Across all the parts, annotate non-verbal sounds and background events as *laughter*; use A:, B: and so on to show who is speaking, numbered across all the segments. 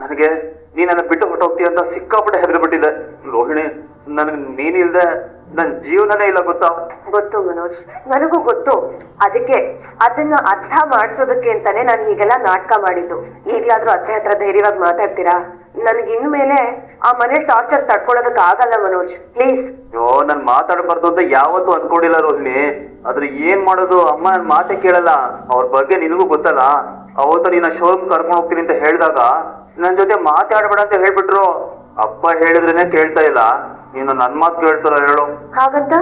A: ನನಗೆ ನೀ ನನ್ನ ಬಿಟ್ಟು ಹೊಟ್ಟೋಗ್ತೀಯ ಅಂತ ಸಿಕ್ಕಾಪಟ್ಟೆ ಹೆದರಿ ಬಿಟ್ಟಿದೆ ರೋಹಿಣಿ ನನಗೆ ನೀನಿಲ್ದೆ ನನ್ನ ಜೀವನನೇ ಇಲ್ಲ ಗೊತ್ತಾ?
B: ಗೊತ್ತು ಮನೋಜ್ ನನಗೂ ಗೊತ್ತು. ಅದಕ್ಕೆ ಅದನ್ನ ಅರ್ಥ ಮಾಡಿಸೋದಕ್ಕೆ ಅಂತಾನೆ ನಾನು ಹೀಗೆಲ್ಲ ನಾಟಕ ಮಾಡಿದ್ದು. ಈಗ್ಲಾದ್ರೂ ಅತ್ತೆ ಹತ್ರ ಧೈರ್ಯವಾಗಿ ಮಾತಾಡ್ತೀರಾ? ನನ್ಗೆ ಇನ್ಮೇಲೆ ಆ ಮನೆ ಟಾರ್ಚರ್ ತಡ್ಕೊಳ್ಳೋದಕ್ ಆಗಲ್ಲ ಮನೋಜ್. ಪ್ಲೀಸ್
A: ಅಯ್ಯೋ ನನ್ ಮಾತಾಡಬಾರ್ದು ಅಂತ ಯಾವತ್ತೂ ಅನ್ಕೊಂಡಿಲ್ಲ ರೋಹಿಣಿ. ಆದ್ರೆ ಏನ್ ಮಾಡೋದು? ಅಮ್ಮ ನನ್ ಮಾತೇ ಕೇಳಲ್ಲ. ಅವ್ರ ಬಗ್ಗೆ ನಿನಗೂ ಗೊತ್ತಲ್ಲ. ಅವತ್ತು ನೀನ್ ಶೋರೂಮ್ ಕರ್ಕೊಂಡು ಹೋಗ್ತೀನಿ ಅಂತ ಹೇಳಿದಾಗ ನನ್ ಜೊತೆ ಮಾತಾಡ್ಬೇಡ ಅಂತ ಹೇಳ್ಬಿಟ್ರು. ಅಪ್ಪ ಹೇಳಿದ್ರೇನೆ ಕೇಳ್ತಾ ಇಲ್ಲ. ನೀನು ನನ್ ಮಾತು ಕೇಳ್ತಾರ ಹೇಳು.
B: ಹಾಗಂತ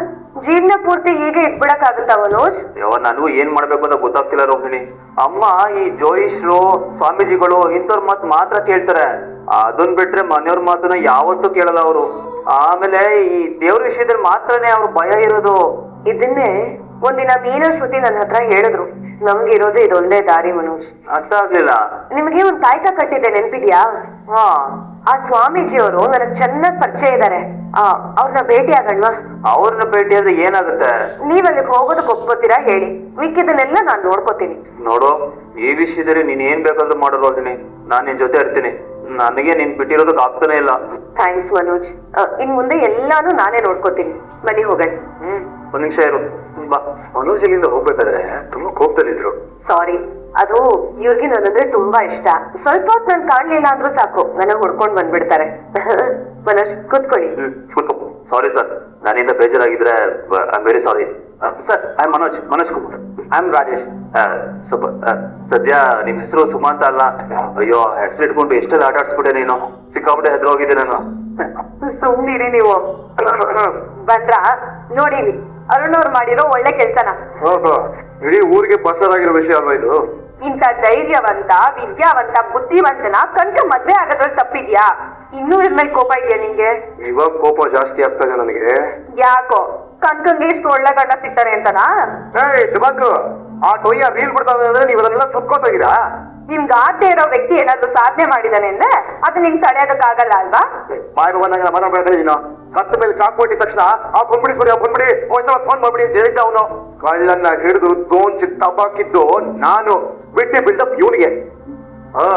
B: ಜೀವನ ಪೂರ್ತಿ ಹೀಗೆ ಇಟ್ಬಿಡಕ್ಕಾಗುತ್ತಾ ಮನೋಜ್?
A: ಅಯ್ಯೋ ನನಗೂ ಏನ್ ಮಾಡ್ಬೇಕು ಅಂತ ಗೊತ್ತಾಗ್ತಿಲ್ಲ ರೋಹಿಣಿ. ಅಮ್ಮ ಈ ಜೋಯಿಶ್ರು ಸ್ವಾಮೀಜಿಗಳು ಇಂಥವ್ರ ಮಾತ್ ಮಾತ್ರ ಕೇಳ್ತಾರೆ. ಅದನ್ ಬಿಟ್ರೆ ಮನೆಯವ್ರ ಮಾತನ್ನ ಯಾವತ್ತೂ ಕೇಳಲ್ಲ ಅವರು. ಆಮೇಲೆ ಈ ದೇವ್ರ ವಿಷಯದಲ್ಲಿ ಮಾತ್ರನೇ ಅವ್ರ ಭಯ ಇರೋದು.
B: ಇದನ್ನೇ ಒಂದಿನ ಮೀನಾ ಶ್ರುತಿ ನನ್ನ ಹತ್ರ ಹೇಳಿದ್ರು. ನಮ್ಗಿರೋದು ಇದೊಂದೇ ದಾರಿ ಮನೋಜ್.
A: ಅರ್ಥ ಆಗ್ಲಿಲ್ಲ.
B: ನಿಮಗೆ ಒಂದ್ ತಾಯ್ತ ಕಟ್ಟಿದೆ ನೆನ್ಪಿದ್ಯಾ?
A: ಹಾ.
B: ಆ ಸ್ವಾಮೀಜಿಯವರು ನನಗ್ ಚೆನ್ನಾಗ್ ಪರಿಚಯ ಇದಾರೆ. ಆ ಅವ್ರನ್ನ ಭೇಟಿ ಆಗಣ್ವಾ?
A: ಅವ್ರನ್ನ ಭೇಟಿ ಆದ್ರೆ ಏನಾಗುತ್ತೆ?
B: ನೀವ್ ಅಲ್ಲಿಗೆ ಹೋಗೋದಕ್ಕೆ ಒಪ್ಕೋತೀರಾ ಹೇಳಿ. ಮಿಕ್ಕಿದನ್ನೆಲ್ಲ ನಾನ್ ನೋಡ್ಕೋತೀನಿ.
A: ನೋಡು ಈ ವಿಷಯದಲ್ಲಿ ನೀನ್ ಏನ್ ಬೇಕಾದ್ರೂ ಮಾಡೋ ರೋಹಿಣಿ ನಾನ್ ನಿನ್ ಜೊತೆ ಇರ್ತೀನಿ. ನನಗೆ ನೀನ್ ಬಿಟ್ಟಿರೋದಕ್ಕೆ ಆಗ್ತಾನೆ ಇಲ್ಲ.
B: ಥ್ಯಾಂಕ್ಸ್ ಮನೋಜ್. ಆ, ಇನ್ ಮುಂದೆ ಎಲ್ಲಾನು ನಾನೇ ನೋಡ್ಕೋತೀನಿ. ಮನೆ ಹೋಗಣ.
A: ಹ್ಮ್. ಒಂದ್ ನಿಮಿಷ ಇರು. ತುಂಬಾ
C: ಮನೋಜ್ ಇಲ್ಲಿಂದ ಹೋಗ್ಬೇಕಾದ್ರೆ ತುಂಬಾ ಕೋಪದಲ್ಲಿದ್ರು.
B: ಸಾರಿ ಅದು ಇವ್ರಿಗೆ ನನ್ನಂದ್ರೆ ತುಂಬಾ ಇಷ್ಟ. ಸ್ವಲ್ಪ ಹೊತ್ತು ನನ್ ಕಾಣ್ಲಿಲ್ಲ ಅಂದ್ರೂ ಸಾಕು. ನನ್ನ ಹುಡ್ಕೊಂಡ್ ಬಂದ್ಬಿಡ್ತಾರೆ. *laughs* ಮನೋಜ್ ಕೂತ್ಕೊಳ್ಳಿ.
A: ಕೂತ್ಕೋ. ಸಾರಿ ಸರ್ ನಾನಿಂದ ಬೇಜಾರಾಗಿದ್ರೆ I very sorry sir I Manoj. Manoj Kumar. I am Rajesh ಸ್ವಲ್ಪ ಸದ್ಯ ನಿಮ್ ಹೆಸರು ಸುಮಂತ ಅಲ್ಲ. ಅಯ್ಯೋ ಹೆಸರು ಇಟ್ಕೊಂಡು ಎಷ್ಟೆಲ್ಲ ಆಟ ಆಡ್ಸ್ಬಿಟ್ಟೆ ನೀನು? ಸಿಕ್ಕಾಪಟ್ಟೆ ಹೆದ್ರೋಗಿದ್ದೆ ನಾನು. *laughs*
B: ಸುಮ್ನಿರಿ ನೀವು. *coughs* ಬಂದ್ರ? ನೋಡಿ ಅರುಣ್ ಅವ್ರು ಮಾಡಿರೋ ಒಳ್ಳೆ ಕೆಲ್ಸನ.
C: ಓಹೋ ಇಡೀ ಊರಿಗೆ ಬಸರಾಗಿರೋ ವಿಷಯ ಅಲ್ವಾ ಇದು?
B: ಇಂಥ ಧೈರ್ಯವಂತ ವಿದ್ಯಾವಂತ ಬುದ್ಧಿವಂತನ ಕಂಡು ಮದ್ವೆ ಆಗೋದ್ರಲ್ಲಿ ತಪ್ಪಿದ್ಯಾ? ಇನ್ನೂ ಇದ್ರ ಮೇಲೆ ಕೋಪ ಇದೆಯಾ ನಿಂಗೆ?
C: ಇವಾಗ ಕೋಪ ಜಾಸ್ತಿ ಆಗ್ತಾ ಇದೆ ನನಗೆ.
B: ಯಾಕೋ? ಕಂಕಂಗೆ ಇಷ್ಟು ಒಳ್ಳೆ ಗಂಡ ಸಿಗ್ತಾನೆ ಅಂತನಾ?
C: ಏಯ್ ಆ ಟೊಯ್ಯ ರೀಲ್ ಬಿಡ್ತಾ ಇದೆ ಅಂದ್ರೆ ನೀವು ಅದನ್ನೆಲ್ಲ ಸುತ್ಕೋತಾಗಿರಾ
B: ನಿಮ್ಗೆ ಆಗದೆ ಇರೋ ವ್ಯಕ್ತಿ ಏನಾದ್ರೂ ಸಾಧನೆ ಮಾಡಿದಾನೆ ಅಂದ್ರೆ ಅದು ನಿಂಗೆ ತಡೆಯೋದಕ್ಕಾಗಲ್ಲ ಅಲ್ವಾ?
C: ಬಾಯ್ ಬಂದಾಗ ಮಾತಾಡ್ಬೇಡ ನೀನು. ಕತ್ತ ಮೇಲೆ ಚಾಕು ಕೊಟ್ಟಿದ ತಕ್ಷಣ, ಆ ಬಂದ್ಬಿಡಿ ಸರಿ, ಆ ಬಂದ್ಬಿಡಿ ಸಲ ಫೋನ್ ಮಾಡ್ಬಿಡಿ ಅಂತ ಹೇಳಿದ್ದ ಅವನು. ಕಳ್ಳನ್ನ ಹಿಡಿದು ದೋಂಚಿ ತಬಾಕಿದ್ದು ನಾನು. ಬಿಟ್ಟಿ ಬಿಲ್ಡಪ್ ಇವನಿಗೆ. ಹಾ,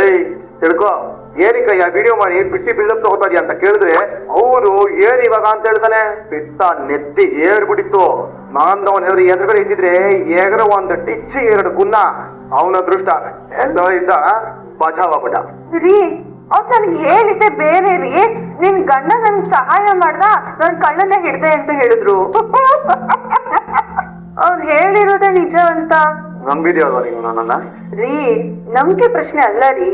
C: ಏಯ್, ತಿಳ್ಕೋ. ಏನಕ್ಕೆ ಯಾ ವಿಡಿಯೋ ಮಾಡಿ? ಬಿಟ್ಟಿ ಬಿಲ್ಡಪ್ ತಗೋತಾ ಇದೀಯ ಅಂತ ಕೇಳಿದ್ರೆ, ಅವನು ಏನ್ ಇವಾಗ ಅಂತ ಹೇಳ್ತಾನೆ? ಬಿತ್ತ ನೆತ್ತಿ ಏರ್ಬಿಟ್ಟಿತ್ತು. ನಾನ್ ಅವನ ಎದುರು ಎದುರುಗಡೆ ಇದ್ದಿದ್ರೆ ಎಗರ ಒಂದು ಟಿಚ್ಚಿ ಎರಡು ಗುನ್ನ. ಅವನ ದೃಷ್ಟ ಎಲ್ಲೋ ಇದ್ದ ಬಚಾವಾಗ್ಬಿಟ್ಟ
B: ರೀ ಅವ್ರು ನನ್ಗೆ ಹೇಳಿದ್ದೆ ಬೇರೆ ರೀ. ನಿನ್ ಗಂಡ ನನ್ಗೆ ಸಹಾಯ ಮಾಡ್ದ? ನನ್ ಕಳ್ಳನ್ನ ಹಿಡ್ದೆ ಅಂತ ಹೇಳಿದ್ರು. ಅವ್ರು ಹೇಳಿರೋದೆ ನಿಜ ಅಂತ.
C: ನಂಬಿದ್ಯಲ್ವಾ ನೀನು ನನ್ನನ್ನ?
B: ರೀ ನಂಬಿಕೆ ಪ್ರಶ್ನೆ ಅಲ್ಲ ರೀ.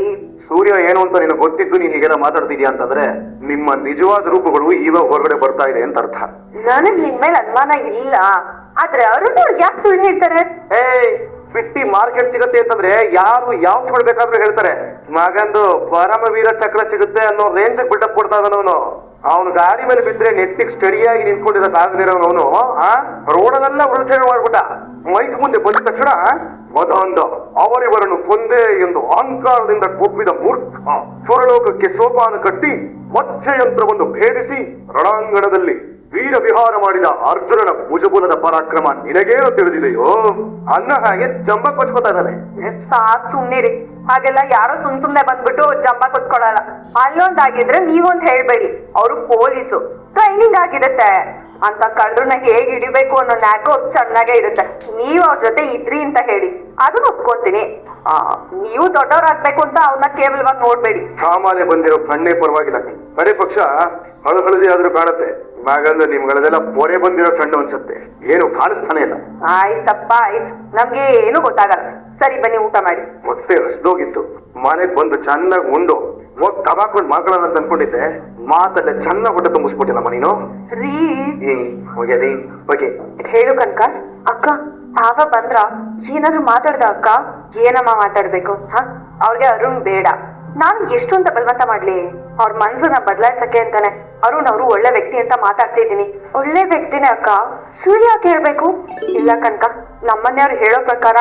C: ಸೂರ್ಯ ಏನು ಅಂತ ನಿನಗೆ ಗೊತ್ತಿದ್ದು ನೀನ್ ಹೀಗೆಲ್ಲ ಮಾತಾಡ್ತಿದ್ಯಾ ಅಂತಂದ್ರೆ ನಿಮ್ಮ ನಿಜವಾದ ರೂಪಗಳು ಇವಾಗ ಹೊರಗಡೆ ಬರ್ತಾ ಇದೆ ಅಂತ ಅರ್ಥ.
B: ನನಗ್ ನಿಮ್ಮ ಮೇಲೆ ಅನುಮಾನ ಇಲ್ಲ. ಆದ್ರೆ ಅರುಣ್ ಅವ್ರಿಗೆ ಯಾಕೆ ಸುಳ್ಳು ಹೇಳ್ತಾರೆ?
C: ಏಯ್ ಫಿಫ್ಟಿ ಮಾರ್ಕೆಟ್ ಸಿಗುತ್ತೆ ಅಂತಂದ್ರೆ ಯಾರು ಯಾವ್ ಕೊಡ್ಬೇಕಾದ್ರೂ ಹೇಳ್ತಾರೆ. ಮಗಂದು ಪರಮವೀರ ಚಕ್ರ ಸಿಗುತ್ತೆ ಅನ್ನೋ ರೇಂಜ್ ಬಿಲ್ಡಪ್ ಕೊಡ್ತಾ ಇದ್ದಾನವನು ಅವನು. ಗಾಡಿ ಮೇಲೆ ಬಿದ್ರೆ ನೆಟ್ಟಿಗೆ ಸ್ಟಡಿಯಾಗಿ ನಿಂತ್ಕೊಂಡಿರೋ ಆಗದಿರೋನು ಆ? ರೋಡಲ್ಲೆಲ್ಲ ಉಳಿಸೇ ಮಾಡ್ಬಿಟ್ಟ. ಮೈಕ್ ಮುಂದೆ ಬಂದ ತಕ್ಷಣ, ಮದೊಂದು ಅವರಿವರನ್ನು ಕೊಂದೆ ಎಂದು ಅಹಂಕಾರದಿಂದ ಕೊಬ್ಬಿದ ಮೂರ್ಖ ಸ್ವರಲೋಕಕ್ಕೆ ಸೋಪಾನ ಕಟ್ಟಿ ಮತ್ಸ್ಯಯಂತ್ರವನ್ನು ಭೇದಿಸಿ ರಣಾಂಗಣದಲ್ಲಿ ವೀರ ವಿಹಾರ ಮಾಡಿದ ಅರ್ಜುನನ ಭುಜಬುಲದ ಪರಾಕ್ರಮ ನಿನಗೇನು ತಿಳಿದಿದೆಯೋ ಅನ್ನ ಹಾಗೆ ಚಂಬ ಕೊಚ್ಕೋತಾ ಇದ್ದಾನೆ.
B: ಸಾಕ್ ಸುಮ್ನಿರಿ. ಹಾಗೆಲ್ಲ ಯಾರೋ ಸುಮ್ ಸುಮ್ನೆ ಬಂದ್ಬಿಟ್ಟು ಜಂಬ ಕೊಚ್ಕೊಳಲ್ಲ ಅಲ್ಲೊಂದಾಗಿದ್ರೆ ನೀವೊಂದ್ ಹೇಳ್ಬೇಡಿ. ಅವ್ರು ಪೊಲೀಸು. ಟ್ರೈನಿಂಗ್ ಆಗಿರುತ್ತೆ. ಅಂತ ಕಳ್ದ್ರನ್ನ ಹೇಗ್ ಹಿಡಿಬೇಕು ಅನ್ನೋ ನ್ಯಾಕು ಚೆನ್ನಾಗೇ ಇರುತ್ತೆ. ನೀವ್ ಅವ್ರ ಜೊತೆ ಇದ್ರಿ ಅಂತ ಹೇಳಿ. ಅದನ್ನ ಒಪ್ಕೊಂತೀನಿ. ಆ, ನೀವು ದೊಡ್ಡವರಾಗ್ಬೇಕು ಅಂತ ಅವನ್ನ ಕೇವಲವಾಗಿ ನೋಡ್ಬೇಡಿ.
C: ಕಾಮಾಲೆ ಬಂದಿರೋ ಕಣ್ಣೇ ಪರವಾಗಿಲ್ಲ. ಕಡೆ ಪಕ್ಷ ಹಳು ಹಳದಿ ಆದ್ರೂ ಕಾಣುತ್ತೆ. ಹಾಗಂದ್ರೆ ನಿಮ್ಗಳದೆಲ್ಲ ಪೊರೆ ಬಂದಿರೋ ಕಣ್ಣು ಅನ್ಸುತ್ತೆ. ಏನು ಕಾಣಿಸ್ತಾನೆ ಇಲ್ಲ.
B: ಆಯ್ತಪ್ಪ ಆಯ್ತು. ನಮ್ಗೆ ಏನು ಗೊತ್ತಾಗಲ್ಲ. ಸರಿ ಬನ್ನಿ ಊಟ ಮಾಡಿ.
C: ಮತ್ತೆ ಹಸ್ದೋಗಿತ್ತು ಮನೆಗ್ ಬಂದು ಚೆನ್ನಾಗಿ ಉಂಡು. ಹೋಗಿ ತಬಾಕೊಂಡ್ ಮಾಡ್ಕೊಳ್ಳೋಣ ಅಂತ ಅನ್ಕೊಂಡಿದ್ದೆ ಮಾತಲ್ಲ ಚೆನ್ನಾಗಿ ಹೊಟ್ಟೆ ತುಂಬಿಸ್ಬಿಟ್ಟಿಲ್ಲಮ್ಮ ನೀನು?
B: ರೀ.
C: ಏ ರೀ ಓಕೆ
B: ಹೇಳು ಕನ್ಕ. ಅಕ್ಕ ಭಾವ ಬಂದ್ರ ಏನಾದ್ರೂ ಮಾತಾಡ್ದ ಅಕ್ಕ? ಏನಮ್ಮ ಮಾತಾಡ್ಬೇಕು ಹ? ಅವ್ರಿಗೆ ಅರುಣ್ ಬೇಡ. ನಾನು ಎಷ್ಟು ಅಂತ ಬಲವಂತ ಮಾಡ್ಲಿ? ಅವ್ರ ಮನ್ಸನ್ನ ಬದಲಾಯಿಸಕ್ಕೆ ಅಂತಾನೆ ಅರುಣ್ ಅವರು ಒಳ್ಳೆ ವ್ಯಕ್ತಿ ಅಂತ ಮಾತಾಡ್ತಾ ಇದ್ದೀನಿ ಒಳ್ಳೆ ವ್ಯಕ್ತಿನೇ ಅಕ್ಕ. ಸುಳ್ಳು ಯಾಕೆ ಹೇಳ್ಬೇಕು? ಇಲ್ಲ ಕನ್ಕ ನಮ್ಮನೆಯವ್ರು ಹೇಳೋ ಪ್ರಕಾರ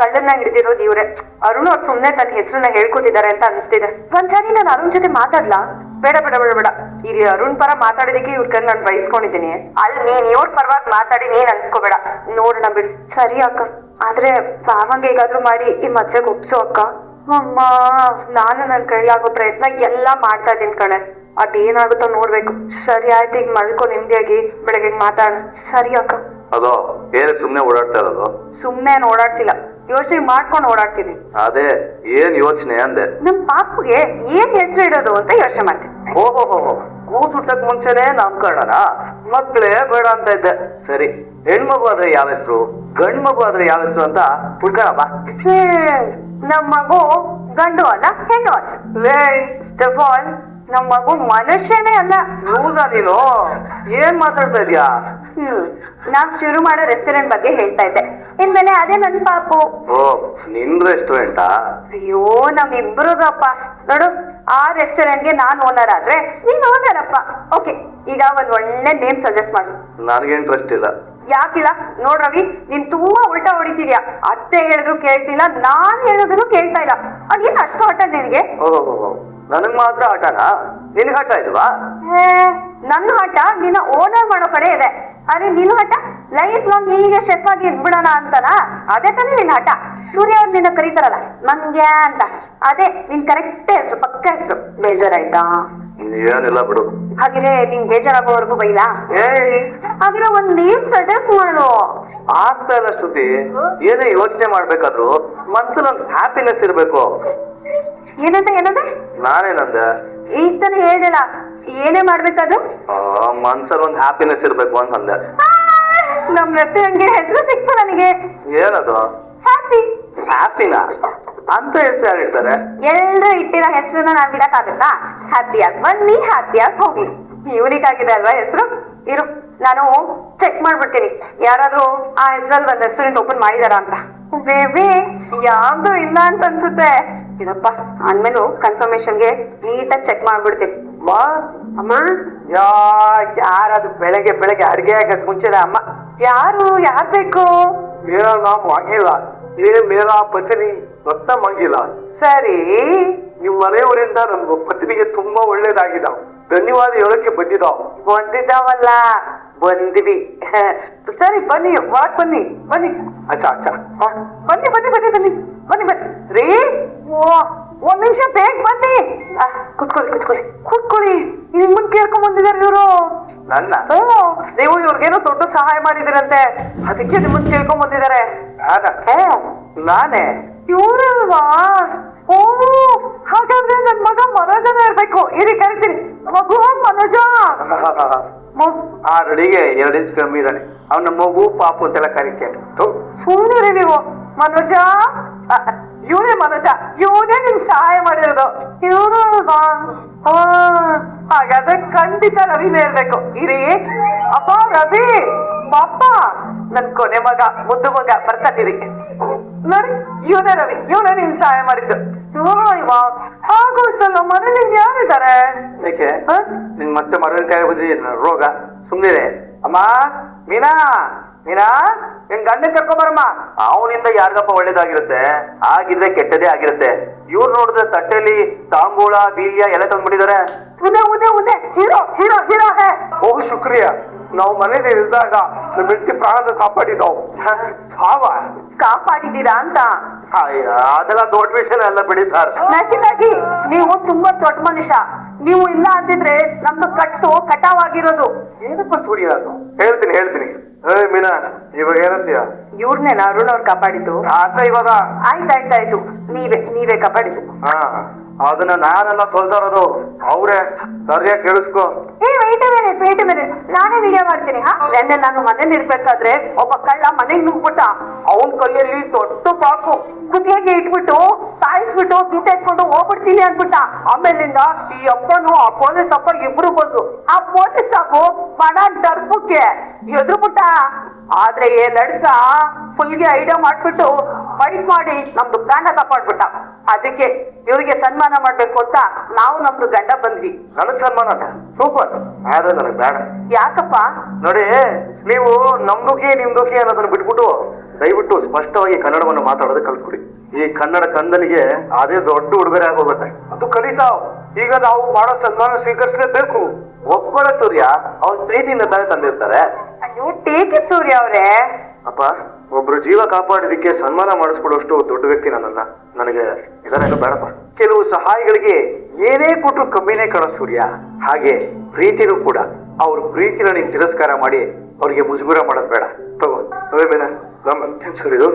B: ಕಳ್ಳನ್ನ ಹಿಡಿದಿರೋದು ಇವ್ರೆ. ಅರುಣ್ ಅವ್ರು ಸುಮ್ನೆ ತನ್ನ ಹೆಸರನ್ನ ಹೇಳ್ಕೊತಿದ್ದಾರೆ ಅಂತ ಅನ್ಸ್ತಿದೆ. ಒಂದ್ಸಾರಿ ನಾನು ಅರುಣ್ ಜೊತೆ ಮಾತಾಡ್ಲಾ? ಬೇಡ ಬೇಡ ಬೇಡ ಬೇಡ. ಇಲ್ಲಿ ಅರುಣ್ ಪರ ಮಾತಾಡಿದಕ್ಕೆ ಇವ್ರ ಕೈ ನಾನು ಬಯಸ್ಕೊಂಡಿದ್ದೀನಿ ಅಲ್ಲಿ ನೀನ್ ಇವ್ರ ಪರವಾಗಿ ಮಾತಾಡಿ ನೀನ್ ಅನ್ಸ್ಕೋಬೇಡ. ನೋಡೋಣ ಬಿಡಿ. ಸರಿ ಅಕ್ಕ. ಆದ್ರೆ ಭಾವಂಗೆ ಹೇಗಾದ್ರೂ ಮಾಡಿ ಈ ಮದ್ವೆಗೆ ಒಪ್ಸು ಅಕ್ಕ. ಅಮ್ಮ ನಾನು ನನ್ನ ಕೈಲಾಗೋ ಪ್ರಯತ್ನ ಎಲ್ಲ ಮಾಡ್ತಾ ಇದ್ದೀನಿ ಕಣೆ. ಅದೇನಾಗುತ್ತೋ ನೋಡ್ಬೇಕು. ಸರಿ ಆಯ್ತು ಈಗ ಮಲ್ಕೊ ನೆಮ್ಮದಿಯಾಗಿ ಬೆಳಗ್ಗೆ ಮಾತಾಡ ಸರಿ ಅಕ್ಕ.
C: ಅದೋ ಏನಕ್ಕೆ ಸುಮ್ನೆ ಓಡಾಡ್ತಾ ಇರೋದು?
B: ಸುಮ್ನೆ ಓಡಾಡ್ತಿಲ್ಲ. ಯೋಚನೆ ಮಾಡ್ಕೊಂಡು ಓಡಾಡ್ತೀನಿ.
C: ಅದೇ ಏನ್ ಯೋಚನೆ ಅಂದೆ?
B: ನಮ್ ಪಾಪುಗೆ ಏನ್ ಹೆಸರು ಇಡೋದು ಅಂತ ಯೋಚನೆ ಮಾಡ್ತೀನಿ.
A: ಓಹೋ ಕೂಸು ಹುಟ್ಟಕ್ ಮುಂಚೆನೆ ನಾಮಕರಣನ. ಮಕ್ಕಳೇ ಬೇಡ ಅಂತ ಇದ್ದೆ. ಸರಿ ಹೆಣ್ಮಗು ಆದ್ರೆ ಯಾವ ಹೆಸರು? ಗಂಡ್ ಮಗು ಆದ್ರೆ ಯಾವ ಹೆಸರು ಅಂತ ಹುಡ್ಕೋಣ ಬಾ.
B: ನಮ್ ಮಗು ಗಂಡು ಅಲ್ಲ ಹೆಣ್ಣು ಅಲ್ಲ.
A: ಲೇ
B: ಸ್ಟೆಫಾನ್ ನಮ್ ಮಗು ಮನುಷ್ಯನೇ ಅಲ್ಲ.
A: ಲೂಸ ನೀನು? ಏನ್ ಮಾತಾಡ್ತಾ ಇದೀಯಾ?
B: ಹ್ಮ್ ನಾನ್ ಶುರು ಮಾಡೋ ರೆಸ್ಟೋರೆಂಟ್ ಬಗ್ಗೆ ಹೇಳ್ತಾ ಇದ್ದೆ. ಇನ್ಮೇಲೆ ಅದೇ ನನ್ ಪಾಪು
C: ಓ ನಿನ್ ರೆಸ್ಟೋರೆಂಟಾ
B: ಅಯ್ಯೋ ನಮ್ ಇಬ್ರುದಪ್ಪ. ನೋಡು ಆ ರೆಸ್ಟೋರೆಂಟ್ಗೆ ನಾನ್ ಓನರ್ ಆದ್ರೆ ನೀನ್ ಓನರ್ ಅಪ್ಪ. ಓಕೆ ಈಗ ಒಂದ್ ಒಳ್ಳೆ ನೇಮ್ ಸಜೆಸ್ಟ್ ಮಾಡು.
C: ನನಗೆ ಇಂಟ್ರೆಸ್ಟ್ ಇಲ್ಲ.
B: ಯಾಕಿಲ್ಲ? ನೋಡ್ ರವಿ ನೀನ್ ತುಂಬಾ ಉಲ್ಟಾ ಹೊಡಿತಿದ್ಯಾ? ಅತ್ತೆ ಹೇಳಿದ್ರು ಕೇಳ್ತಿಲ್ಲ ನಾನ್ ಹೇಳಿದ್ರು ಕೇಳ್ತಾ ಇಲ್ಲ. ಅದೇನ್ ಅಷ್ಟು ಹಠ ನಿನಗೆ?
A: ಓಹೋ ನನಗ್ ಮಾತ್ರ ಆಟನಾ ನಿನಗ್ ಹಠ ಇಲ್ವಾ?
B: ಹೇ, ನನ್ನ ಹಠ ನಿನ್ನ ಓನರ್ ಮಾಡೋ ಕಡೆ ಇದೆ. ಅರೆ ನಿನ್ನ ಹಠ? ಲೈಫ್ ಲಾಂಗ್ ಹೀಗೆ ಶೆಫ್ ಆಗಿ ಇದ್ಬಿಡೋಣ ಅಂತನಾ? ಅದೇ ತಾನೇ ನಿನ್ನ ಹಠ. ಸೂರ್ಯ ಅವ್ರು ನಿನ್ನ ಕರೀತಾರಲ್ಲ ಮಂಗ್ಯ ಅಂತ. ಅದೇ ನಿನ್ ಕರೆಕ್ಟ್ ಹೆಸರು ಪಕ್ಕ ಹೆಸರು. ಬೇಜಾರಾಯ್ತಾ?
C: ಏನಿಲ್ಲ ಬಿಡು.
B: ಹಾಗಿದ್ರೆ ನಿಂಗ್ ಬೇಜಾರಾಗೋವರೆಗೂ ಬೈಲಾ?
A: ಏಯ್.
B: ಹಾಗಿದ್ರೆ ಒಂದ್ ನೇಮ್ ಸಜೆಸ್ಟ್ ಮಾಡು
A: ಆಗ್ತಾ ಇಲ್ಲ ಶ್ರುತಿ. ಏನೇ ಯೋಚನೆ ಮಾಡ್ಬೇಕಾದ್ರು ಮನ್ಸಲ್ಲಿ ಒಂದ್ ಹ್ಯಾಪಿನೆಸ್ ಇರ್ಬೇಕು.
B: ಏನಂತ ಏನಂತ
A: ನಾನೇನಂದ?
B: ಈಗ ತಾನೇ ಹೇಳ್ದಲ್ಲ ಏನೇ ಮಾಡ್ಬೇಕಾದ್ರು?
A: ಆ, ಮನ್ಸಲ್ಲಿ ಒಂದ್ ಹ್ಯಾಪಿನೆಸ್ ಇರ್ಬೇಕು ಅಂತಂದೆ.
B: ಆ, ನಮ್ ರೆಸ್ಟೋರೆಂಟ್ಗೆ ಹೆಸರು ಸಿಕ್ತು ನನಗೆ.
A: ಏನದು?
B: ಹ್ಯಾಪಿ
A: ಹ್ಯಾಪಿನ ಅಂತ ಹೆಸರು ಯಾರು ಇರ್ತಾರೆ
B: ಎಲ್ರು ಇಟ್ಟಿರೋ ಹೆಸರನ್ನ ನಾವ್ ಬಿಡಕ್ಕಾಗತ್ತಾ ಹ್ಯಾಪಿಯಾಗಿ ಬನ್ನಿ ಹ್ಯಾಪಿಯಾಗಿ ಹೋಗಿ. ಆಗಿದೆ ಅಲ್ವಾ ಹೆಸರು? ಇರು ನಾನು ಚೆಕ್ ಮಾಡ್ಬಿಡ್ತೀನಿ. ಯಾರಾದ್ರೂ ಆ ಹೆಸರಲ್ಲಿ ಒಂದ್ ರೆಸ್ಟೋರೆಂಟ್ ಓಪನ್ ಮಾಡಿದಾರ ಅಂತ. ಬೇಬಿ ಯಾವ್ದು ಇಲ್ಲ ಅಂತ ಅನ್ಸುತ್ತೆ. ಇದಪ್ಪ ಅಂದ್ಮೇಲೂ ಕನ್ಫರ್ಮೇಶನ್ಗೆ ನೀಟಾಗಿ ಚೆಕ್ ಮಾಡ್ಬಿಡ್ತೀನಿ.
A: ಬಾ
B: ಅಮ್ಮ.
A: ಯಾ ಯಾರದು ಬೆಳಗ್ಗೆ ಬೆಳಗ್ಗೆ ಅಡ್ಗೆ ಆಗಕ್ ಮುಂಚೆನೆ ಅಮ್ಮ.
B: ಯಾರು ಯಾರ್ ಬೇಕು?
C: ಮೇರಾ ನಾಮ್ ಆಗಿಲ್ಲ. ಏ ಮೇರಾ ಪತ್ನಿ. ರಕ್ತ ಮಂಗಿಲ್ಲ
A: ಸರಿ.
C: ನಿಮ್ ಮನೆಯವರಿಂದ ನಮ್ಮ ಪತ್ನಿಗೆ ತುಂಬಾ ಒಳ್ಳೇದಾಗಿದ. ಧನ್ಯವಾದ ಹೇಳಕ್ಕೆ ಬಂದಿದಾವ್
A: ಬಂದಿದ್ದಾವಲ್ಲ? ಬಂದಿವಿ. ಸರಿ ಬನ್ನಿ ವಾಕ್ ಬನ್ನಿ ಬನ್ನಿ.
C: ಅಚ್ಚ ಅಚ್ಚ.
A: ಬನ್ನಿ ಬನ್ನಿ ಬನ್ನಿ ಬನ್ನಿ ಬನ್ನಿ ಬನ್ನಿ. ರೀ ಓ ಒಂದ್ ನಿಮಿಷ ಬೇಗ ಬನ್ನಿ. ಕುತ್ಕೊಳ್ಳಿ ಕುತ್ಕೊಳ್ಳಿ ಕುತ್ಕೊಳ್ಳಿ. ನಿಮ್ ನಿಮ್ಮನ್ ಕೇಳ್ಕೊಂಡ್ ಬಂದಿದ್ದಾರೆ ಇವರು. ನನ್ನ? ನೀವು ಇವ್ರಿಗೇನೋ ದೊಡ್ಡ ಸಹಾಯ ಮಾಡಿದಿರಂತೆ ಅದಕ್ಕೆ ನಿಮ್ಮನ್ ಕೇಳ್ಕೊಂಡ್ ಬಂದಿದ್ದಾರೆ. ನಾನೇ? ಇವ್ರಲ್ವಾ? ಓ ಹಾಗಾದ್ರೆ ನನ್ ಮಗ ಮನೋಜನೇ ಇರ್ಬೇಕು. ಇರಿ ಕರಿತೀನಿ ಮಗು ಮನೋಜ?
C: ಆ ರೆಡಿಗೆ ಎರಡ್ ಇಂಚ್ ಕಮ್ಮಿ ಇದ್ದಾನೆ. ಅವನ ಮಗು ಪಾಪು ಅಂತೆಲ್ಲ ಕರಿತೇನೆ
A: ಸುಮ್ಮನೆ ನೀವು. ಮನೋಜ? ಇವನೇ ಮನೋಜ. ಇವನೇ ನಿಮ್ ಸಹಾಯ ಮಾಡಿರೋದು. ಇವರು ಅಲ್ವಾ? ಹಾಗಾದ್ರೆ ಖಂಡಿತ ರವಿನೇ ಇರ್ಬೇಕು. ಇರಿ. ಅಪ್ಪ ರವಿ. ಪಾಪ ನನ್ ಕೊನೆ ಮಗ ಮುದ್ದು ಮಗ. ಬರ್ತಾನಿರಿ ನೋಡಿ ಇವನೇ ರವಿ ಇವನೇ ನಿಮ್ ಸಹಾಯ ಮಾಡಿದ್ದು. ಇವ. ಆಗೋಯ್ತಲ್ಲ ಮನೇಲಿ ಯಾರಿದ್ದಾರೆ? ಏಕೆ?
C: ನಿನ್ ಮತ್ತೆ ಮರಳಿನ ಕಾಯಿ ಬಂದಿದ್ದೀರ ರೋಗ? ಸುಮ್ನಿರೆ.
A: ಅಮ್ಮ ಮೀನಾ! ಮೀನಾ ನಿನ್ ಗಂಡನ್ ಕರ್ಕೊಂಬರಮ್ಮ ಅವನಿಂದ ಯಾರಿಗಪ್ಪ ಒಳ್ಳೇದಾಗಿರುತ್ತೆ? ಆಗಿದ್ರೆ ಕೆಟ್ಟದೇ ಆಗಿರುತ್ತೆ. ಇವ್ರು ನೋಡಿದ್ರೆ ತಟ್ಟೆಲಿ ತಾಂಬೂಳ ಬೀಲ್ಯ ಎಲ್ಲ ತಂದ್ಬಿಟ್ಟಿದ್ದಾರೆ ಉದೆ ಉದೆ ಉದೆ. ಹೀರೋ ಹೀರೋ ಹೀರೋ ಹೇ.
C: ಓ ಶುಕ್ರಿಯ. ನಾವು ಮನೇಲಿ ಇದ್ದಾಗ ನಮ್ಮ ಹೆಂಡತಿ ಪ್ರಾಣದ ಕಾಪಾಡಿದಾವ್. ಭಾವ.
B: ಕಾಪಾಡಿದ್ದೀರಾ ಅಂತ?
C: ಅದೆಲ್ಲ ದೊಡ್ಡ ವಿಷಯ ಅಲ್ಲ ಬಿಡಿ ಸರ್.
B: ನಟಿ ನೀವು ತುಂಬಾ ದೊಡ್ಡ ಮನುಷ್ಯ. ನೀವು ಇಲ್ಲ ಅಂತಿದ್ರೆ ನಮ್ದು ಕಟ್ಟು ಕಟಾವಾಗಿರೋದು.
C: ಏನಪ್ಪ ಸುಡಿಯೋದು ಹೇಳ್ತೀನಿ ಹೇಳ್ತೀನಿ. ಏ ಮೀನಾ ಇವಾಗ ಏನಂತೀಯ?
B: ಇವ್ರನ್ನೇನ ಅರುಣ್ ಅವ್ರು ಕಾಪಾಡಿದ್ದು.
C: ಅರ್ಥ ಇವಾಗ?
B: ಆಯ್ತಾಯ್ತಾಯ್ತು. ನೀವೇ ನೀವೇ ಕಾಪಾಡಿದ್ದು.
C: ಹಾ. ಅದನ್ನ ನಾನೆಲ್ಲ ತೊಳ್ತಾ ಇರೋದು ಅವ್ರೆ ಕೇಳಿಸ್ಕೊ.
B: ಮಿನಿಟ್ ನಾನೇ ವಿಡಿಯೋ ಮಾಡ್ತೀನಿ, ಹಾ? ನಾನು ಮನೇಲಿ ಇರ್ಬೇಕಾದ್ರೆ ಒಬ್ಬ ಕಳ್ಳ ಮನೆಗ್ ನುಗ್ಬಿಟ್ಟ. ಅವನ್ ಕೈಯಲ್ಲಿ ದೊಡ್ಡ ಬಾಕು ಕುತ್ತಿಗೆಗೆ ಇಟ್ಬಿಟ್ಟು, ಸಾಯಿಸ್ಬಿಟ್ಟು, ದುಡ್ಡು ಎತ್ಕೊಂಡು ಹೋಗ್ಬಿಡ್ತೀನಿ ಅನ್ಬಿಟ್ಟ. ಆಮೇಲಿಂದ ಈ ಅಪ್ಪನು, ಆ ಪೊಲೀಸ್ ಅಪ್ಪ ಇಬ್ರು ಬಂದು, ಆ ಪೊಲೀಸ್ ಅಪ್ಪು ಬಡ ಡರ್ಬಕ್ಕೆ ಎದ್ರುಬಿಟ್ಟ ಆದ್ರೆ ಏ ನಡ್ಕ ಫುಲ್ಗೆ ಐಡಿಯಾ ಮಾಡ್ಬಿಟ್ಟು ಫೈಟ್ ಮಾಡಿ ನಮ್ದು ಪ್ರಾಣ ಕಾಪಾಡ್ಬಿಟ್ಟ. ಅದಕ್ಕೆ ಇವ್ರಿಗೆ ಸನ್ಮಾನ ಮಾಡ್ಬೇಕು ಅಂತ ನಾವು ನಮ್ದು ಗಂಡ ಬಂದ್ವಿ.
C: ನನಗ್ ಸನ್ಮಾನ ಸೂಪರ್ ಆದ್ರೆ ನನಗ್ ಬೇಡ.
B: ಯಾಕಪ್ಪ?
C: ನೋಡಿ ನೀವು ನಮ್ದುಕಿ ನಿಮ್ದುಕಿ ಅನ್ನೋದನ್ನ ಬಿಟ್ಬಿಟ್ಟು ದಯವಿಟ್ಟು ಸ್ಪಷ್ಟವಾಗಿ ಕನ್ನಡವನ್ನು ಮಾತಾಡೋದು ಕಲ್ತ್ಕೊಡಿ. ಈ ಕನ್ನಡ ಕಂದನಿಗೆ ಅದೇ ದೊಡ್ಡ ಉಡುಗೊರೆ ಆಗೋಗುತ್ತೆ. ಅದು ಕಲಿತಾವ್ ಈಗ ನಾವು ಮಾಡೋ ಸನ್ಮಾನ ಸ್ವೀಕರಿಸಲೇಬೇಕು.
A: ಒಬ್ಬರ ಸೂರ್ಯ ಅವ್ರ ಪ್ರೀತಿಯಿಂದ ತಾನೇ ತಂದಿರ್ತಾರೆ.
B: ಅಯ್ಯೋ ಟೇಕ್ ಸೂರ್ಯ ಅವ್ರೆ.
C: ಅಪ್ಪ ಒಬ್ರು ಜೀವ ಕಾಪಾಡಿದಕ್ಕೆ ಸನ್ಮಾನ ಮಾಡಿಸ್ಕೊಳ್ಳೋಷ್ಟು ದೊಡ್ಡ ವ್ಯಕ್ತಿ ನನ್ನಲ್ಲ ನನಗೆ ಇದನ್ನೇನು ಬೇಡಪ್ಪ. ಕೆಲವು ಸಹಾಯಗಳಿಗೆ ಏನೇ ಕೊಟ್ಟರು ಕಮ್ಮಿನೇ ಕಣ ಸೂರ್ಯ. ಹಾಗೆ ಪ್ರೀತಿನೂ ಕೂಡ. ಅವ್ರ ಪ್ರೀತಿನ ನೀನ್ ತಿರಸ್ಕಾರ ಮಾಡಿ ಅವ್ರಿಗೆ ಮುಜುಗುರ ಮಾಡೋದ್ ಬೇಡ. ತಗೋ. ನಮ್ಮ ಸರ್ ಇದು?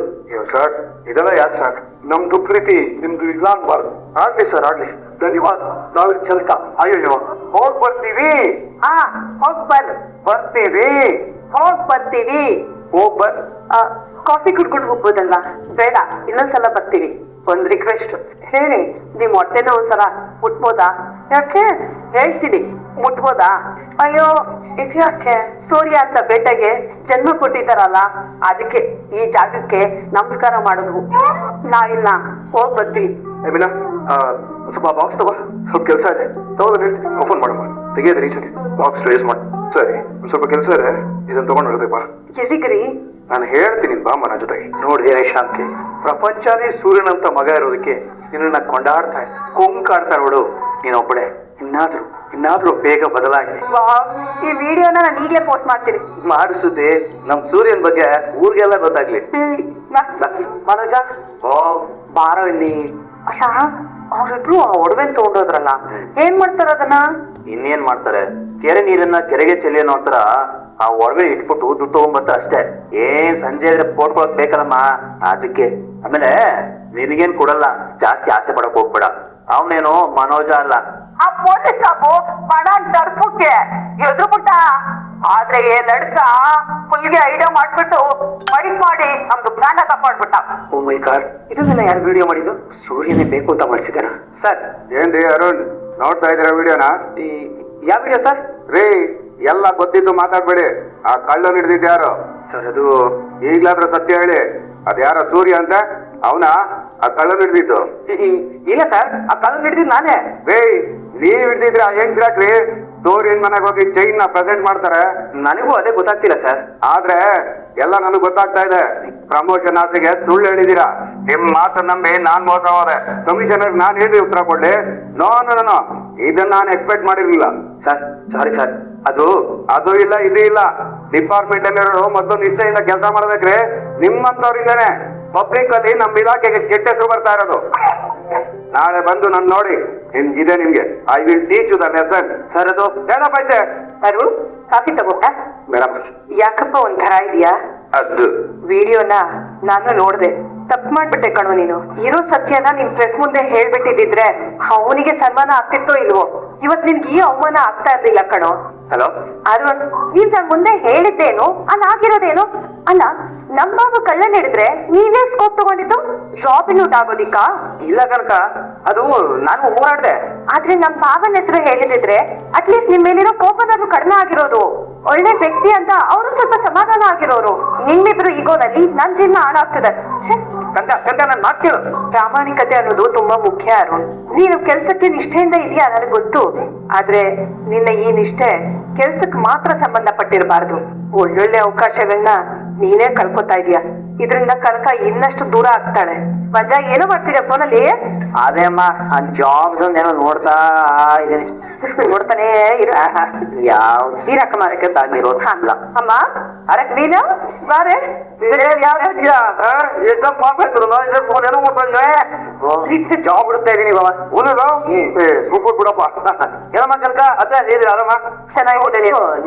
C: ಸರ್ ಇದೆಲ್ಲ ಯಾಕೆ ಸಾಕು ನಮ್ದು ಪ್ರೀತಿ ನಿಮ್ದು ಇಲ್ಲ ಅನ್ಬಾರ್ದು. ಆಗ್ಲಿ ಸರ್ ಆಗ್ಲಿ. ಧನ್ಯವಾದ. ನಾವಿಲ್ಲಿ ಚಲಕ ಅಯ್ಯೋ ಹೋಗ್ ಬರ್ತೀವಿ.
B: ಆ ಹೋಗ್ ಬರ್.
C: ಬರ್ತೀವಿ.
B: ಹೋಗ್ ಬರ್ತೀವಿ.
C: ಹೋಗ್ ಬರ್
B: ಕಾಫಿ ಕುಡ್ಕೊಂಡು ಹೋಗ್ಬೋದಲ್ವಾ ಬೇಡ ಇನ್ನೊಂದ್ಸಲ ಬರ್ತೀವಿ. ಒಂದ್ ರಿಕ್ವೆಸ್ಟ್ ಹೇಳಿ ನಿಮ್ ಹೊಟ್ಟೆನ ಒಂದ್ಸಲ ಮುಟ್ಬೋದಾ? ಯಾಕೆ? ಹೇಳ್ತೀನಿ. ಮುಟ್ಬೋದಾ? ಅಯ್ಯೋ ಇದ್ಯಾಕೆ ಸೂರ್ಯ ಅಂತ ಬೇಟೆಗೆ ಜನ್ಮ ಕೊಟ್ಟಿದ್ದಾರಲ್ಲ ಅದಕ್ಕೆ ಈ ಜಾಗಕ್ಕೆ ನಮಸ್ಕಾರ ಮಾಡೋದು. ನಾವಿಲ್ಲ ಹೋಗ್ ಬರ್ತೀವಿ
C: ಮೀನಾ ಸ್ವಲ್ಪ ಬಾಕ್ಸ್ ತಗೋ. ಸ್ವಲ್ಪ ಕೆಲಸ ಇದೆ. ಹೇಳ್ತೀನಿ. ಓಪನ್ ಮಾಡಮ್ಮ ತೆಗಿಯೋದ್ರಿ ಬಾಕ್ಸ್ ರೇಸ್ ಮಾಡಿ. ಸರಿ ಸ್ವಲ್ಪ ಕೆಲಸ ಇದೆ. ಇದನ್ನ ತಗೊಂಡು ಬಾ. ನಾನು ಹೇಳ್ತೀನಿ ಬಾಮ್ಮನ ಜೊತೆಗೆ. ನೋಡಿದೇನೆ ಶಾಂತಿ? ಪ್ರಪಂಚನೇ ಸೂರ್ಯನಂತ ಮಗ ಇರೋದಕ್ಕೆ ನಿನ್ನ ಕೊಂಡಾಡ್ತಾ ಕುಂಕಾಡ್ತಾ ನೋಡು ನೀನೊಬ್ಬಳೆ. ಇನ್ನಾದ್ರೂ ಇನ್ನಾದ್ರೂ ಬೇಗ ಬದಲಾಗಿ.
B: ಈ ವಿಡಿಯೋನ ನಾನು ಈಗಲೇ ಪೋಸ್ಟ್ ಮಾಡ್ತೀನಿ.
A: ಮಾಡಿಸುತ್ತೆ ನಮ್ ಸೂರ್ಯನ್ ಬಗ್ಗೆ ಊರಿಗೆಲ್ಲ ಗೊತ್ತಾಗ್ಲಿ.
B: ಮನೋಜ?
A: ಓ.
B: ಬಾರೋ ಇಲ್ಲಿ. ಅಲ್ಲ ಅವ್ರಿಬ್ರು ಆ ಒಡವೆನ್ ತಗೊಂಡೋದ್ರಲ್ಲ ಏನ್ ಮಾಡ್ತಾರ ಅದನ್ನ?
A: ಇನ್ನೇನ್ ಮಾಡ್ತಾರೆ? ಕೆರೆ ನೀರನ್ನ ಕೆರೆಗೆ ಚೆಲ್ಲಿ ತರ ಆ ಒಡವೆ ಇಟ್ಬಿಟ್ಟು ದುಡ್ಡು ತಗೊಂಬರ್ತಾರೆ ಅಷ್ಟೇ. ಏನ್ ಸಂಜೆ ಆದ್ರೆ ಪೋಟ್ಕೊಳಕ್ ಬೇಕಲ್ಲಮ್ಮ ಅದಕ್ಕೆ ಆಮೇಲೆ ನಿನಗೇನ್ ಕೊಡಲ್ಲ ಜಾಸ್ತಿ ಆಸೆ ಪಡಕ್ ಹೋಗ್ಬೇಡ. ಅವನೇನು ಮನೋಜ ಅಲ್ಲ.
B: ಆ ಪೊಲೀಸ್ ಸ್ಟಾಪು ಬಡ ದರ್ಪಕ್ಕೆ ಎದುರು ಬಿಟ್ಟ. ಆದ್ರೆ ಏ ಲಡ್ಕ ಫುಲ್ಗೆ ಐಡಿಯಾ ಮಾಡ್ಬಿಟ್ಟು ಫೈಟ್ ಮಾಡಿ ನಮ್ದು ಪ್ರಾಣ ಕಾಪಾಡ್ಬಿಟ್ಟ.
A: ಓ ಮೈ ಗಾಡ್ ಇದನ್ನೆಲ್ಲ ಯಾರು ವಿಡಿಯೋ ಮಾಡಿದ್ದು? ಸೂರ್ಯನೇ ಬೇಕು ಅಂತ ಮಾಡಿಸಿದಾರ ಸರ್.
C: ಏನ್ರಿ ಅರುಣ್? ನೋಡ್ತಾ ಇದ್ರ ವಿಡಿಯೋನಾ
A: ಈ ಯಾವ ವಿಡಿಯೋ ಸರ್?
C: ರೀ. ಎಲ್ಲ ಗೊತ್ತಿದ್ದು ಮಾತಾಡ್ಬೇಡಿ. ಆ ಕಳ್ಳ ಹಿಡ್ದಿದ್ ಯಾರು?
A: ಸರ್ ಅದು
C: ಈಗ್ಲಾದ್ರೂ ಸತ್ಯ ಹೇಳಿ. ಅದ್ಯಾರ ಸೂರ್ಯ ಅಂತ? ಅವನ? ಆ ಕಳ್ಳ ಹಿಡ್ದಿದ್ದು.
A: ಇಲ್ಲ ಸರ್ ಆ ಕಳ್ಳ ಹಿಡಿದಿದ್ದು ನಾನೇ.
C: ವೇಯ್ ನೀವ್ ಹಿಡ್ದಿದ್ರೆ ಆ ಹೆಂಗ್ ಹೆಂಗ್ಸ್ರಾಕ್ರಿ ಸೂರ್ಯನ್ ಮನೆಗೆ ಹೋಗಿ ಚೈನ್ನ ಪ್ರೆಸೆಂಟ್ ಮಾಡ್ತಾರೆ?
A: ನನಗೂ ಅದೇ ಗೊತ್ತಾಗ್ತಿಲ್ಲ ಸರ್.
C: ಆದ್ರೆ ಎಲ್ಲ ನನಗ್ ಗೊತ್ತಾಗ್ತಾ ಇದೆ. ಪ್ರಮೋಷನ್ ಆಸೆಗೆ ಸುಳ್ಳು ಹೇಳಿದೀರಾ ನಿಮ್ ಮಾತು ನಂಬಿ ನಾನ್ ಮೋಸ ಹೋದೆ. ಕಮಿಷನರ್ ನಾನ್ ಹೇಳಿ ಉತ್ತರ ಕೊಡ್ಲಿ? ನೋ ನೋ ನೋ ಇದನ್ನ ನಾನು ಎಕ್ಸ್ಪೆಕ್ಟ್ ಮಾಡಿರ್ಲಿಲ್ಲ.
A: Sir sorry sir. ಅದು
C: ಅದು ಇಲ್ಲ ಇದು ಇಲ್ಲ. ಡಿಪಾರ್ಟ್ಮೆಂಟ್ ಅಲ್ಲಿರೋರು ಮೊದಲು ನಿಷ್ಠೆಯಿಂದ ಕೆಲಸ ಮಾಡ್ಬೇಕ್ರಿ ನಿಮ್ಮಂತವ್ರಿಂದಾನೆ ಪಬ್ಲಿಕ್ ಅಲ್ಲಿ ನಮ್ಮ ಇಲಾಖೆಗೆ ಕೆಟ್ಟ ಹೆಸರು ಬರ್ತಾ ಇರೋದು. ನಾಳೆ ಬಂದು ನನ್ ನೋಡಿ. ನಿಮ್- ಇದೆ ನಿಮ್ಗೆ. I will teach you the lesson
A: sir ಅದು
C: ಬೇಡ ಪೈಸೆ
B: ಅರುಣ್ ಕಾಫಿ ತಗೋಟ
C: ಮೇಡಮ್
B: ಯಾಕಪ್ಪ ಒಂಥರ ಇದೆಯಾ?
C: ಅದು.
B: ವಿಡಿಯೋನ ನಾನು ನೋಡ್ದೆ. ತಪ್ಪು ಮಾಡ್ಬಿಟ್ಟೆ ಕಣೋ ನೀನು. ಇರೋ ಸತ್ಯನ ನಿನ್ ಪ್ರೆಸ್ ಮುಂದೆ ಹೇಳ್ಬಿಟ್ಟಿದ್ರೆ ಅವನಿಗೆ ಸನ್ಮಾನ ಆಗ್ತಿತ್ತೋ ಇಲ್ವೋ? ಇವತ್ ನಿನ್ಗೆ ಈ ಅವಮಾನ ಆಗ್ತಾ ಇರ್ಲಿಲ್ಲ ಕಣೋ.
A: ಹಲೋ?
B: ಅರುಣ್ ನೀವ್ ನನ್ ಮುಂದೆ ಹೇಳಿದ್ದೇನು? ಅಲ್ಲ ಆಗಿರೋದೇನು? ಅಲ್ಲ ನಮ್ ಬಾಬು ಕಳ್ಳನ್ ಹಿಡಿದ್ರೆ ನೀವೇ ಸ್ಕೋಪ್ ತಗೊಂಡಿದ್ದು? ರಾಬಿನ್ ಔಟ್ ಆಗೋದಿಕ್ಕ?
A: ಇಲ್ಲ ಕನಕ ಅದು ನಾನು ಹೋರಾಡ್ದೆ.
B: ಆದ್ರೆ ನಮ್ ಬಾಬನ್ ಹೆಸರು ಹೇಳಿದಿದ್ರೆ ಅಟ್ಲೀಸ್ಟ್ ನಿಮ್ ಮೇಲಿರೋ ಕೋಪನಾದ್ರೂ ಕಡಿಮೆ ಆಗಿರೋದು. ಒಳ್ಳೆ ವ್ಯಕ್ತಿ ಅಂತ ಅವರು ಸ್ವಲ್ಪ ಸಮಾಧಾನ ಆಗಿರೋರು. ನಿಮ್ಮಿಬ್ರು ಈಗೋನಲ್ಲಿ ನನ್ ಜೀವನ ಹಾಳಾಗ್ತದೆ. ಛೆ,
A: ಗಂಧ ನನ್ನ ನನ್ ಮಾತು ಕೇಳು.
B: ಪ್ರಾಮಾಣಿಕತೆ ಅನ್ನೋದು ತುಂಬಾ ಮುಖ್ಯ ಅರುಣ್. ನೀನು ಕೆಲ್ಸಕ್ಕೆ ನಿಷ್ಠೆಯಿಂದ ಇದೆಯಾ ನನಗೆ ಗೊತ್ತು. ಆದ್ರೆ ನಿನ್ನ ಈ ನಿಷ್ಠೆ ಕೆಲ್ಸಕ್ಕೆ ಮಾತ್ರ ಸಂಬಂಧಪಟ್ಟಿರಬಾರ್ದು. ಒಳ್ಳೊಳ್ಳೆ ಅವಕಾಶಗಳನ್ನ ನೀನೇ ಕಳ್ಕೊತಾ ಇದೀಯ. ಇದರಿಂದ ಕನಕ ಇನ್ನಷ್ಟು ದೂರ ಆಗ್ತಾಳೆ. ವಜಾ ಏನೋ ಮಾಡ್ತೀರ ಫೋನಲ್ಲಿ?
A: ಅದೇ ಅಮ್ಮ ಆ ಜಾಬ್ ಏನೋ ನೋಡ್ತಾ ಇದ್ದೀನಿ.
B: ನೋಡ್ತಾನೆ ಇರ.
A: ಯಾವ
B: ಇರಕ್ಕ ಮಾರಕ್ಕೆ ಅಮ್ಮ. ಅರೆ ನೀನು? ಬಾರೆ
A: ಎಕ್ಸಾಮ್ ಪಾಸ್ ಆಯ್ತು ಫೋನ್ ಏನೋ ಮಾಡ್ತಾ ಜಾಬ್ ಬಿಡ್ತಾ ಇದೀನಿ ಬಾಬಾ
C: ಸೂಪರ್ ಬಿಡಪ್ಪ
A: ಏನಮ್ಮ ಕನಕ? ಅದೇ ನೀರು ಆರಾಮ?
B: ಚೆನ್ನಾಗಿ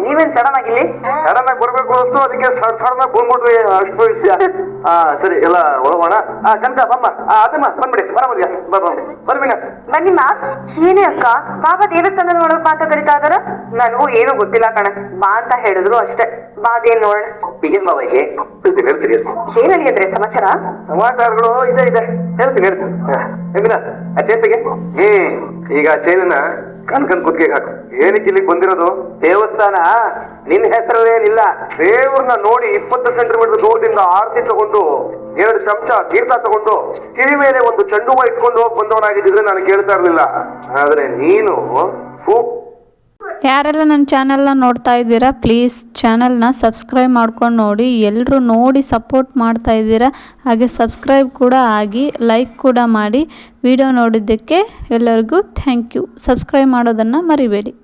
B: ನೀವೇನ್ ಸಡನ್ ಆಗಿಲ್ಲಿ
C: ಸಡನ್ ಆಗಿ ಬರ್ಬೇಕು ಅಷ್ಟು ಅದಕ್ಕೆ ಸಡ್ ಸಡನ್ ಆಗಿ ಬಂದ್ಬಿಟ್ವಿ ಅಷ್ಟು ವಿಷಯ. ಹಾ ಸರಿ ಎಲ್ಲ ಒಳಗೋಣ. ಆ ಕನಕ ಬಮ್ಮ ಅದಮ್ಮ ಬಂದ್ಬಿಡಿ. ಬರಬಹುದು ಬರ್ಬಿನ
B: ಬನ್ನಿಮ್ಮ ಏನೇ ಅಕ್ಕ ಬಾಬಾ ದೇವಸ್ಥಾನ ನೋಡೋಕ್ ಮಾತ ಕರಿತಾ ಇದಾರ? ನನಗೂ ಏನು ಗೊತ್ತಿಲ್ಲ ಕಣ. ಬಾ ಅಂತ ಹೇಳಿದ್ರು ಅಷ್ಟೇ. ಬಾ ನೋಡೋಣ
A: ಬಿಗಿನ್ ಬಾಬಾ ಇಲ್ಲಿ ಹೇಳ್ತೀನಿ
B: ಏನಲ್ಲಿ ಅಂದ್ರೆ ಸಮಾಚಾರ?
C: ಸಮಾಚಾರಗಳು ಇದೆ ಇದೆ. ಹೇಳ್ತೀನಿ ಹೇಳ್ತೀನಿ. ಹೆಂಗಿನ ಆ ಚೇಪಿಗೆ ಹ್ಮ್. ಈಗ ಆ ಚೈನನ್ನ ಕನ್ಕನ್ ಕುತ್ತಿಗೆ ಹಾಕು. ಏನಕ್ಕೆ ಇಲ್ಲಿಗೆ ಬಂದಿರೋದು?
A: ದೇವಸ್ಥಾನ. ನಿನ್ ಹೆಸರೇನಿಲ್ಲ
C: ದೇವ್ರನ್ನ ನೋಡಿ ಇಪ್ಪತ್ತು ಸೆಂಟಿಮೀಟರ್ ದೂರದಿಂದ ಆರತಿ ತಗೊಂಡು ಎರಡು ಚಮಚ ತೀರ್ಥ ತಗೊಂಡು ಕಿವಿ ಮೇಲೆ ಒಂದು ಚೆಂಡು ಹೂವ ಇಟ್ಕೊಂಡು ಹೋಗಿ ಬಂದವನಾಗಿದ್ದಿದ್ರೆ ನಾನು ಕೇಳ್ತಾ ಇರ್ಲಿಲ್ಲ. ಆದ್ರೆ ನೀನು ಸೂಪ್
D: ಯಾರೆಲ್ಲ ನನ್ನ ಚಾನಲ್ನ ನೋಡ್ತಾ ಇದ್ದೀರಾ ಪ್ಲೀಸ್ ಚಾನಲ್ನ ಸಬ್ಸ್ಕ್ರೈಬ್ ಮಾಡ್ಕೊಂಡು ನೋಡಿ. ಎಲ್ಲರೂ ನೋಡಿ ಸಪೋರ್ಟ್ ಮಾಡ್ತಾ ಇದ್ದೀರಾ, ಹಾಗೆ ಸಬ್ಸ್ಕ್ರೈಬ್ ಕೂಡ ಆಗಿ ಲೈಕ್ ಕೂಡ ಮಾಡಿ. ವಿಡಿಯೋ ನೋಡಿದ್ದಕ್ಕೆ ಎಲ್ಲರಿಗೂ ಥ್ಯಾಂಕ್ ಯು ಸಬ್ಸ್ಕ್ರೈಬ್ ಮಾಡೋದನ್ನು ಮರಿಬೇಡಿ.